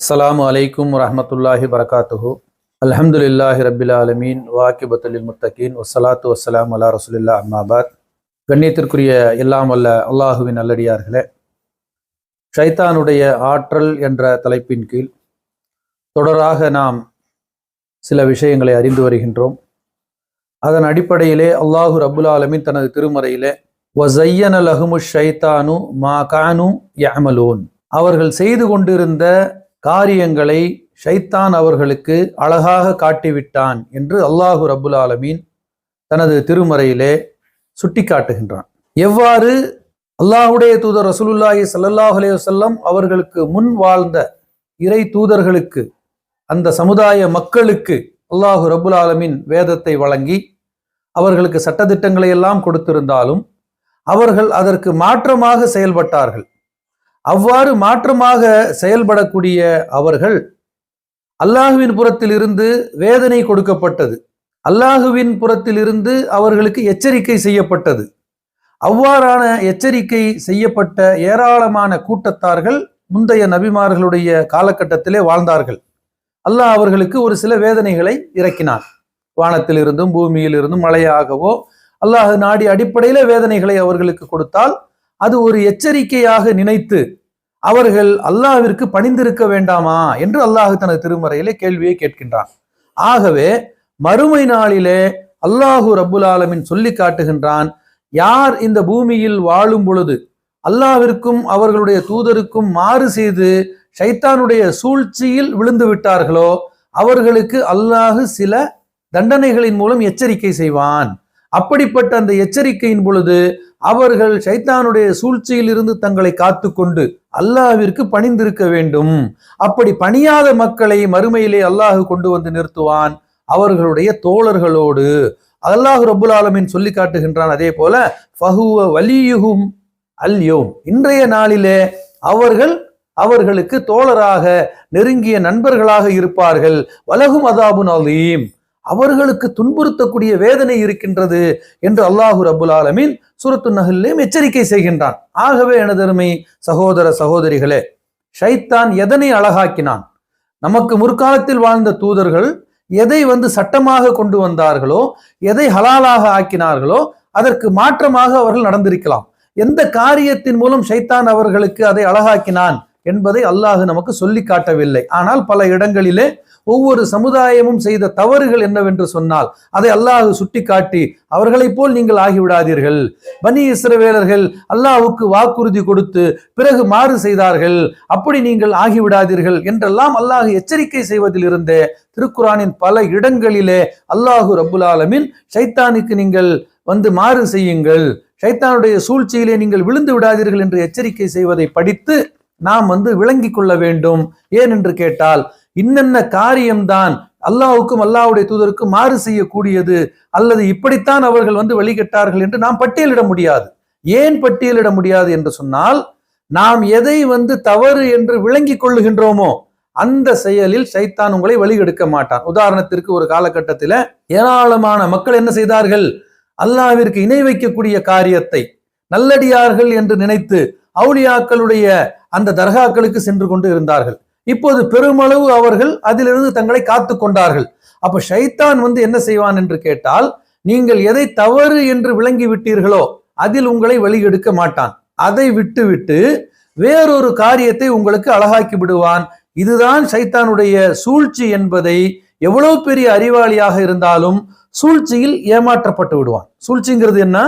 அஸ்லாம் அலைக்கும் வரமத்துல்லாஹி வரகாத்துஹு அல்ஹம்துலில்லாஹி ரபில் ஆலமீன் வாக்கிபத்துலில் முத்தகீன் வசலாத்து வசலாம் அலா ரசூலில்லா அம்மாபாத் கண்ணியத்திற்குரிய எல்லாம் அல்ல அல்லாஹுவின் நல்லடியார்களே ஷைத்தானுடைய ஆற்றல் என்ற தலைப்பின் கீழ் தொடராக நாம் சில விஷயங்களை அறிந்து வருகின்றோம். அதன் அடிப்படையிலே அல்லாஹு ரபுல் ஆலமின் தனது திருமறையிலே வசையன லஹுமு ஷைத்தானு மா கானு யமலூன் அவர்கள் செய்து கொண்டிருந்த காரியங்களை ஷைத்தான் அவர்களுக்கு அழகாக காட்டிவிட்டான் என்று அல்லாஹு ரபுல் ஆலமீன் தனது திருமறையிலே சுட்டிக்காட்டுகின்றான். எவ்வாறு அல்லாஹுடைய தூதர் ரசூலுல்லாஹி ஸல்லல்லாஹு அலைஹி வஸல்லம் அவர்களுக்கு முன் வாழ்ந்த இறை தூதர்களுக்கு அந்த சமுதாய மக்களுக்கு அல்லாஹு ரபுல் ஆலமீன் வேதத்தை வழங்கி அவர்களுக்கு சட்டத்திட்டங்களை எல்லாம் கொடுத்திருந்தாலும் அவர்கள் அதற்கு மாற்றமாக செயல்பட்டார்கள். அவ்வாறு மாற்றமாக செயல்படக்கூடிய அவர்கள் அல்லாஹுவின் புறத்தில் இருந்து வேதனை கொடுக்கப்பட்டது. அல்லாஹுவின் புறத்தில் இருந்து அவர்களுக்கு எச்சரிக்கை செய்யப்பட்டது. அவ்வாறான எச்சரிக்கை செய்யப்பட்ட ஏராளமான கூட்டத்தார்கள் முந்தைய நபிமார்களுடைய காலகட்டத்திலே வாழ்ந்தார்கள். அல்லாஹ் அவர்களுக்கு ஒரு சில வேதனைகளை இறக்கினார் வானத்திலிருந்தும் பூமியிலிருந்தும் பூமியில் இருந்தும் மழையாகவோ அல்லாஹ் நாடி அடிப்படையில வேதனைகளை அவர்களுக்கு கொடுத்தால் அது ஒரு எச்சரிக்கையாக நினைத்து அவர்கள் அல்லாவிற்கு பணிந்திருக்க வேண்டாமா என்று அல்லாஹ் தனது திருமறையிலே கேள்வியை கேட்கின்றான். ஆகவே மறுமை நாளிலே அல்லாஹு ரபுல் ஆலமின் சொல்லி காட்டுகின்றான் யார் இந்த பூமியில் வாழும் பொழுது அல்லாவிற்கும் அவர்களுடைய தூதருக்கும் மாறு செய்து ஷைத்தானுடைய சூழ்ச்சியில் விழுந்து விட்டார்களோ அவர்களுக்கு அல்லாஹு சில தண்டனைகளின் மூலம் எச்சரிக்கை செய்வான். அப்படிப்பட்ட அந்த எச்சரிக்கையின் பொழுது அவர்கள் சைத்தானுடைய சூழ்ச்சியில் இருந்து தங்களை காத்து கொண்டு அல்லாவிற்கு பணிந்திருக்க வேண்டும். அப்படி பணியாத மக்களை மறுமையிலே அல்லாஹ் கொண்டு வந்து நிறுத்துவான். அவர்களுடைய தோழர்களோடு. அல்லாஹ் ரபுல் ஆலமின் சொல்லி காட்டுகின்றான் அதே போல ஃபஹுவ வலியுகும் அல்யோம் இன்றைய நாளிலே அவர்கள் அவர்களுக்கு தோழராக நெருங்கிய நண்பர்களாக இருப்பார்கள். வலகும் அதாபு அலீம். அவர்களுக்கு துன்புறுத்தக்கூடிய வேதனை இருக்கின்றது என்று அல்லாஹு ரபுல் ஆலமீன் சுரத்து நகல்லையும் எச்சரிக்கை செய்கின்றான். ஆகவே எனதருமை சகோதர சகோதரிகளே ஷைத்தான் எதனை அழகாக்கினான்? நமக்கு முற்காலத்தில் வாழ்ந்த தூதர்கள் எதை வந்து சட்டமாக கொண்டு வந்தார்களோ எதை ஹலாலாக ஆக்கினார்களோ அதற்கு மாற்றமாக அவர்கள் நடந்திருக்கலாம். எந்த காரியத்தின் மூலம் ஷைத்தான் அவர்களுக்கு அதை அழகாக்கினான்? என்பதை அல்லாஹ் நமக்கு சொல்லி காட்டவில்லை. ஆனால் பல இடங்களிலே ஒவ்வொரு சமுதாயமும் செய்த தவறுகள் என்னவென்று சொன்னால் அதை அல்லாஹ் சுட்டிக்காட்டி அவர்களைப் போல் நீங்கள் ஆகிவிடாதீர்கள். பனி இஸ்ரவேலர்கள் அல்லாஹுக்கு வாக்குறுதி கொடுத்து பிறகு மாறு செய்தார்கள். அப்படி நீங்கள் ஆகிவிடாதீர்கள் என்றெல்லாம் அல்லாஹ் எச்சரிக்கை செய்வதிலிருந்தே திருக்குறானின் பல இடங்களிலே அல்லாஹு ரபுல் ஆலமின் ஷைத்தானுக்கு நீங்கள் வந்து மாறு செய்யுங்கள். ஷைத்தானுடைய சூழ்ச்சியிலே நீங்கள் விழுந்து விடாதீர்கள் என்று எச்சரிக்கை செய்வதை படித்து நாம் வந்து விளங்கி கொள்ள வேண்டும். ஏன் என்று கேட்டால் இன்னென்ன காரியம்தான் அல்லாவுக்கும் அல்லாவுடைய தூதருக்கும் மாறு செய்யக்கூடியது அல்லது இப்படித்தான் அவர்கள் வந்து வழிகட்டார்கள் என்று நாம் பட்டியலிட முடியாது. ஏன் பட்டியலிட முடியாது என்று சொன்னால் நாம் எதை வந்து தவறு என்று விளங்கி கொள்ளுகின்றோமோ அந்த செயலில் சைத்தான் உங்களை வழிகெடுக்க மாட்டான். உதாரணத்திற்கு ஒரு காலகட்டத்தில் ஏராளமான மக்கள் என்ன செய்தார்கள்? அல்லாவிற்கு இணை வைக்கக்கூடிய காரியத்தை நல்லடியார்கள் என்று நினைத்து அவுளியாக்களுடைய அந்த தர்காக்களுக்கு சென்று கொண்டு இருந்தார்கள். இப்போது பெருமளவு அவர்கள் அதிலிருந்து தங்களை காத்து கொண்டார்கள். அப்ப ஷைத்தான் வந்து என்ன செய்வான் என்று கேட்டால் நீங்கள் எதை தவறு என்று விளங்கி விட்டீர்களோ அதில் உங்களை வழியெடுக்க மாட்டான். அதை விட்டுவிட்டு வேறொரு காரியத்தை உங்களுக்கு அழகாக்கி விடுவான். இதுதான் சைத்தானுடைய சூழ்ச்சி என்பதை எவ்வளவு பெரிய அறிவாளியாக இருந்தாலும் சூழ்ச்சியில் ஏமாற்றப்பட்டு விடுவான். சூழ்ச்சிங்கிறது என்ன?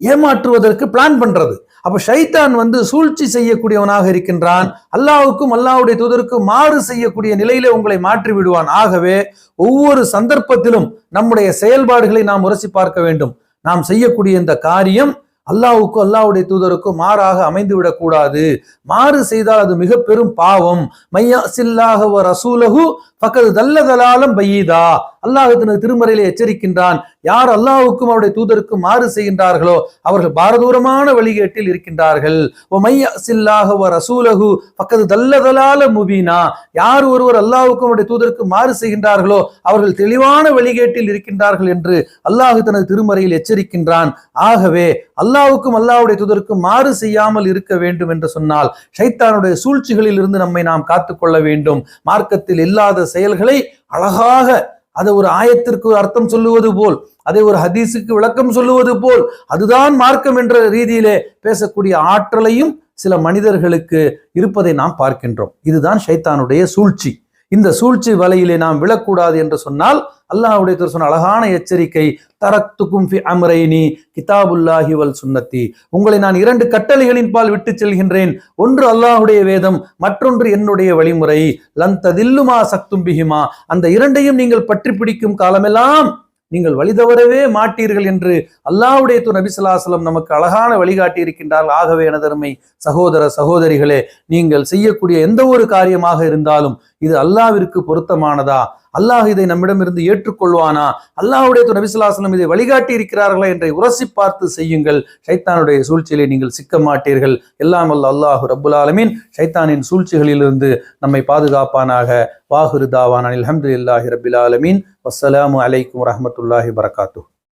ஏமாற்றுவதற்கு பிளான் பண்றது. அப்ப ஷைத்தான் வந்து சூழ்ச்சி செய்யக்கூடியவனாக இருக்கின்றான். அல்லாவுக்கும் அல்லாவுடைய தூதருக்கும் மாறு செய்யக்கூடிய நிலையிலே உங்களை மாற்றி விடுவான். ஆகவே ஒவ்வொரு சந்தர்ப்பத்திலும் நம்முடைய செயல்பாடுகளை நாம் உரசி பார்க்க வேண்டும். நாம் செய்யக்கூடிய இந்த காரியம் அல்லாவுக்கும் அல்லாவுடைய தூதருக்கும் மாறாக அமைந்து விடக்கூடாது. மாறு செய்தால் அது மிக பெரும் பாவம். மையா சில்லாக ரசூலகு பக்கத்து தல்லதலாலம் பையீதா. அல்லாஹு தனது திருமறையில எச்சரிக்கின்றான். யார் அல்லாவுக்கும் அவருடைய தூதருக்கும் மாறு செய்கின்றார்களோ அவர்கள் பாரதூரமான வழிகேட்டில் இருக்கின்றார்கள். ஓ மையசில்லாக வ ரசூலகு பக்கத்து தல்லதலால முபீனா. யார் ஒருவர் அல்லாவுக்கும் அவருடைய தூதருக்கு மாறு செய்கின்றார்களோ அவர்கள் தெளிவான வழிகேட்டில் இருக்கின்றார்கள் என்று அல்லாஹு தனது திருமறையில் எச்சரிக்கின்றான். ஆகவே அல்லாவுக்கும் அல்லாஹ்வுடைய தூதருக்கும் மாறு செய்யாமல் இருக்க வேண்டும் என்று சொன்னால் ஷைத்தானுடைய சூழ்ச்சிகளில் இருந்து நம்மை நாம் காத்துக்கொள்ள வேண்டும். மார்க்கத்தில் இல்லாத செயல்களை அழகாக அதை ஒரு ஆயத்திற்கு ஒரு அர்த்தம் சொல்லுவது போல் அதை ஒரு ஹதீஸுக்கு விளக்கம் சொல்லுவது போல் அதுதான் மார்க்கம் என்ற ரீதியிலே பேசக்கூடிய ஆற்றலையும் சில மனிதர்களுக்கு இருப்பதை நாம் பார்க்கின்றோம். இதுதான் ஷைத்தானுடைய சூழ்ச்சி. இந்த சூழ்ச்சி வலையிலே நாம் விழக்கூடாது என்று சொன்னால் அல்லாஹுடைய தூதர் சொன்ன அழகான எச்சரிக்கை தரத்துக்கும் ஃபி அம்ரைனி கிதாபுல்லாஹி வல் சுன்னத்தி. உங்களை நான் இரண்டு கட்டளைகளின் பால் விட்டு செல்கின்றேன். ஒன்று அல்லாஹுடைய வேதம் மற்றொன்று என்னுடைய வழிமுறை. லந்ததில்லுமா சக்தும் பிஹிமா. அந்த இரண்டையும் நீங்கள் பற்றி பிடிக்கும் காலமெல்லாம் நீங்கள் வழிதவரவே மாட்டீர்கள் என்று அல்லாஹ்வுடைய து நபிசல்லாஸ்லம் நமக்கு அழகான வழிகாட்டி இருக்கின்றார்கள். ஆகவே எனதருமை சகோதர சகோதரிகளே நீங்கள் செய்யக்கூடிய எந்த ஒரு காரியமாக இருந்தாலும் இது அல்லாவிற்கு பொருத்தமானதா? அல்லாஹ் இதை நம்மிடமிருந்து ஏற்றுக்கொள்வானா? அல்லாஹுடைய தூர் இதை வழிகாட்டி இருக்கிறார்களா என்றை உரசி பார்த்து செய்யுங்கள். ஷைத்தானுடைய சூழ்ச்சியிலே நீங்கள் சிக்க மாட்டீர்கள். எல்லாம் அல்ல அல்லாஹு ரபுல் ஆலமீன். ஷைத்தானின் சூழ்ச்சிகளிலிருந்து நம்மை பாதுகாப்பானாக. வாகுருதாவான அலமது இல்லாஹி ரபில் ஆலமீன். வசலாம் அலைக்கும் வரமத்துல்லாஹி வரகாத்து